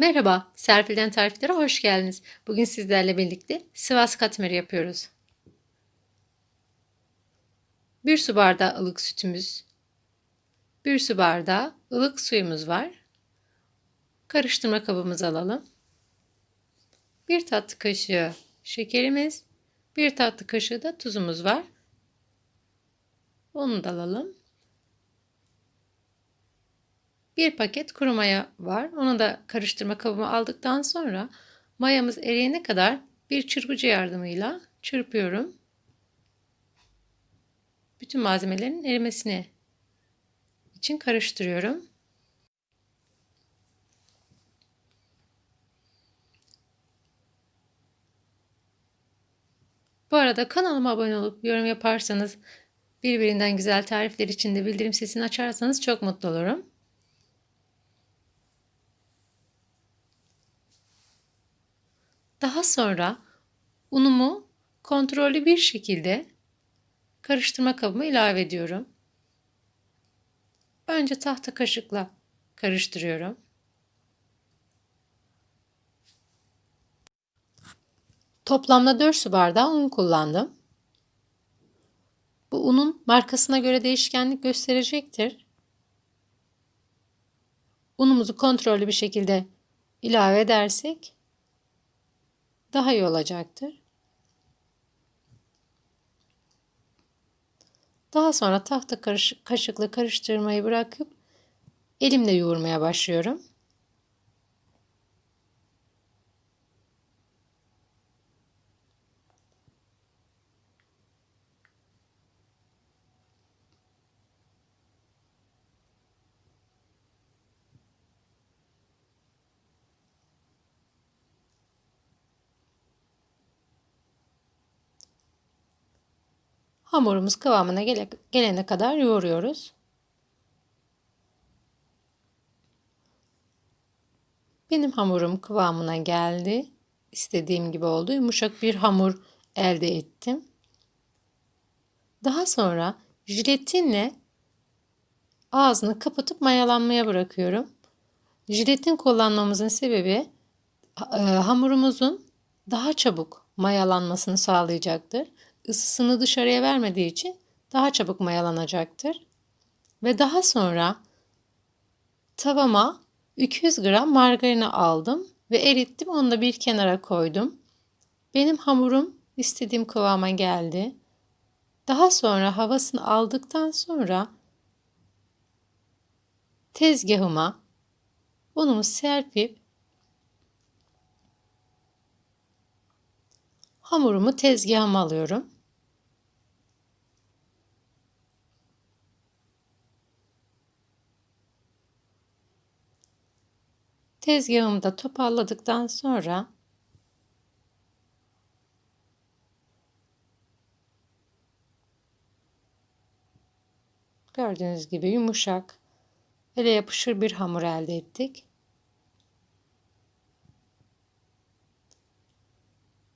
Merhaba, Serpil'den tariflere hoş geldiniz. Bugün sizlerle birlikte Sivas katmeri yapıyoruz. Bir su bardağı ılık sütümüz, bir su bardağı ılık suyumuz var. Karıştırma kabımızı alalım. Bir tatlı kaşığı şekerimiz, bir tatlı kaşığı da tuzumuz var. Onu da alalım. Bir paket kuru maya var. Onu da karıştırma kabıma aldıktan sonra mayamız eriyene kadar bir çırpıcı yardımıyla çırpıyorum. Bütün malzemelerin erimesini için karıştırıyorum. Bu arada kanalıma abone olup yorum yaparsanız birbirinden güzel tarifler için de bildirim sesini açarsanız çok mutlu olurum. Daha sonra unumu kontrollü bir şekilde karıştırma kabıma ilave ediyorum. Önce tahta kaşıkla karıştırıyorum. Toplamda 4 su bardağı un kullandım. Bu unun markasına göre değişkenlik gösterecektir. Unumuzu kontrollü bir şekilde ilave edersek daha iyi olacaktır. Daha sonra tahta kaşıkla karıştırmayı bırakıp elimle yoğurmaya başlıyorum. Hamurumuz kıvamına gele, gelene kadar yoğuruyoruz. Benim hamurum kıvamına geldi. İstediğim gibi oldu. Yumuşak bir hamur elde ettim. Daha sonra jiletinle ağzını kapatıp mayalanmaya bırakıyorum. Jiletin kullanmamızın sebebi e, hamurumuzun daha çabuk mayalanmasını sağlayacaktır ısısını dışarıya vermediği için daha çabuk mayalanacaktır. Ve daha sonra tavama 200 gram margarini aldım ve erittim. Onu da bir kenara koydum. Benim hamurum istediğim kıvama geldi. Daha sonra havasını aldıktan sonra tezgahıma unumu serpip hamurumu tezgahıma alıyorum. Tezgahımda toparladıktan sonra gördüğünüz gibi yumuşak, ele yapışır bir hamur elde ettik.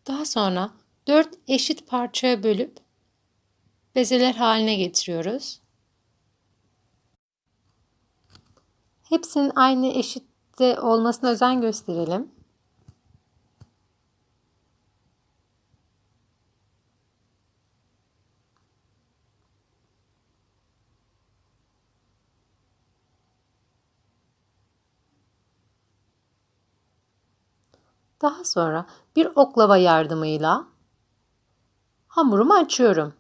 Daha sonra 4 eşit parçaya bölüp bezeler haline getiriyoruz. Hepsinin aynı eşit de olmasına özen gösterelim. Daha sonra bir oklava yardımıyla hamurumu açıyorum.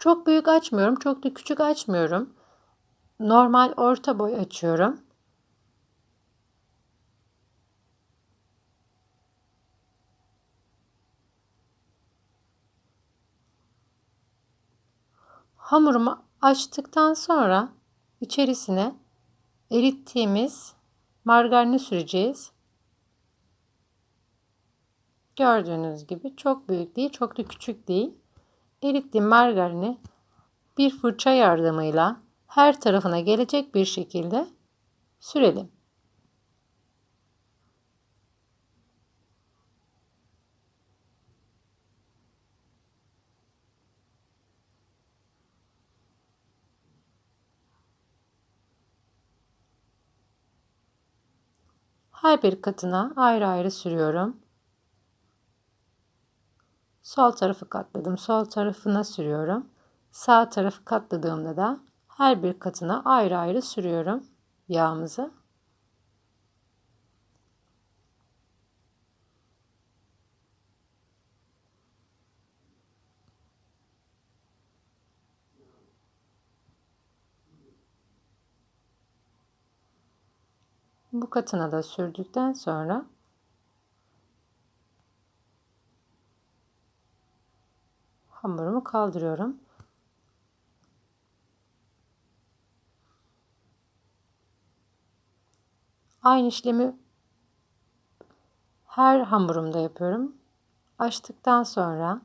Çok büyük açmıyorum, çok da küçük açmıyorum. Normal orta boy açıyorum. Hamurumu açtıktan sonra içerisine erittiğimiz margarini süreceğiz. Gördüğünüz gibi çok büyük değil, çok da küçük değil. Erittiğim margarini bir fırça yardımıyla her tarafına gelecek bir şekilde sürelim. Her bir katına ayrı ayrı sürüyorum. Sol tarafı katladım. Sol tarafına sürüyorum. Sağ tarafı katladığımda da her bir katına ayrı ayrı sürüyorum yağımızı. Bu katına da sürdükten sonra hamurumu kaldırıyorum. Aynı işlemi her hamurumda yapıyorum. Açtıktan sonra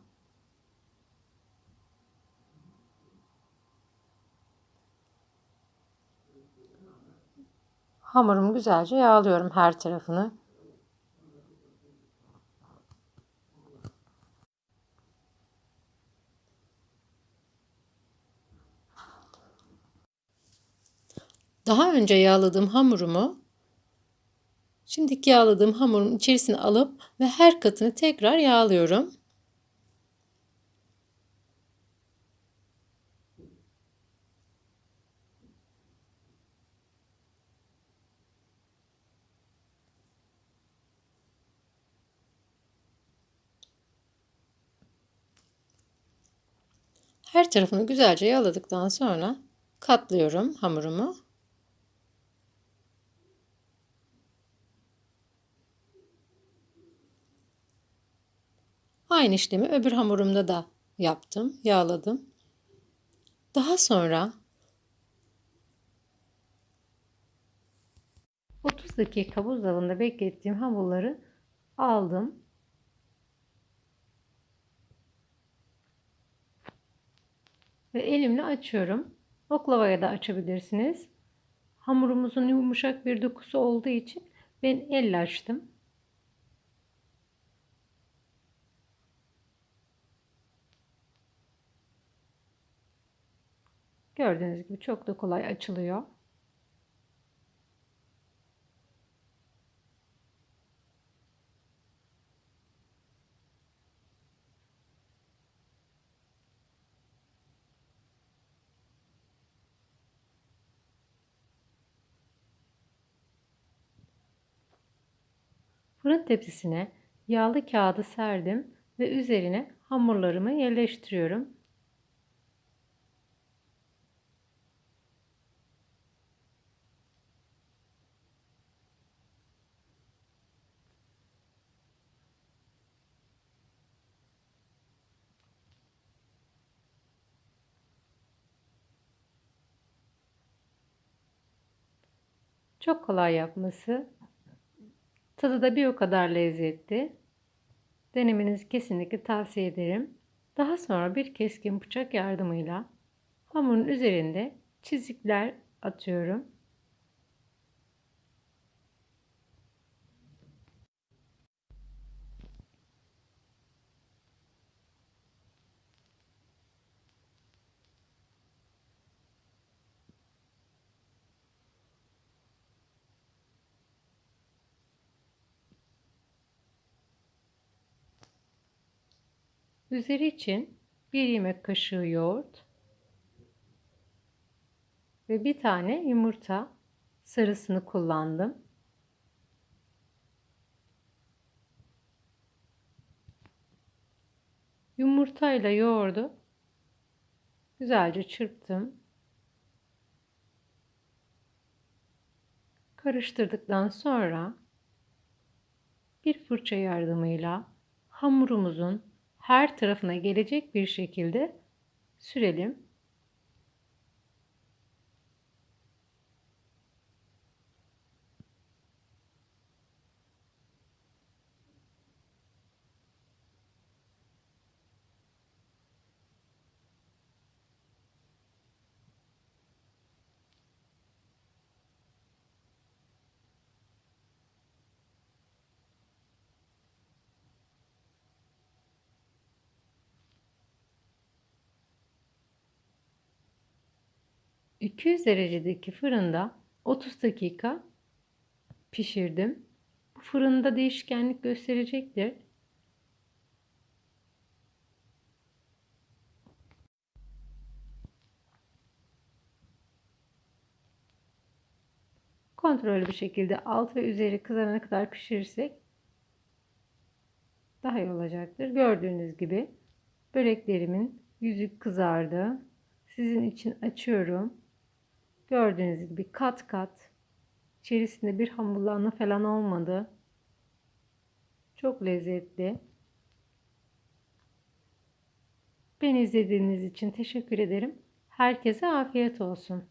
hamurumu güzelce yağlıyorum her tarafını. Daha önce yağladığım hamurumu şimdiki yağladığım hamurun içerisine alıp ve her katını tekrar yağlıyorum. Her tarafını güzelce yağladıktan sonra katlıyorum hamurumu. Aynı işlemi öbür hamurumda da yaptım, yağladım. Daha sonra 30 dakika buzdolabında beklettiğim hamurları aldım. Ve elimle açıyorum. Oklavaya da açabilirsiniz. Hamurumuzun yumuşak bir dokusu olduğu için ben elle açtım. Gördüğünüz gibi çok da kolay açılıyor. Fırın tepsisine yağlı kağıdı serdim ve üzerine hamurlarımı yerleştiriyorum. Çok kolay yapması. Tadı da bir o kadar lezzetli. Denemenizi kesinlikle tavsiye ederim. Daha sonra bir keskin bıçak yardımıyla hamurun üzerinde çizikler atıyorum. Üzeri için bir yemek kaşığı yoğurt ve bir tane yumurta sarısını kullandım. Yumurtayla yoğurdu güzelce çırptım. Karıştırdıktan sonra bir fırça yardımıyla hamurumuzun her tarafına gelecek bir şekilde sürelim. ...200 derecedeki fırında 30 dakika pişirdim. fırında değişkenlik gösterecektir. Kontrollü bir şekilde alt ve üzeri kızarana kadar pişirirsek daha iyi olacaktır. Gördüğünüz gibi böreklerimin yüzü kızardı. Sizin için açıyorum. Gördüğünüz gibi kat kat içerisinde bir hamurlanma falan olmadı. Çok lezzetli. Beni izlediğiniz için teşekkür ederim. Herkese afiyet olsun.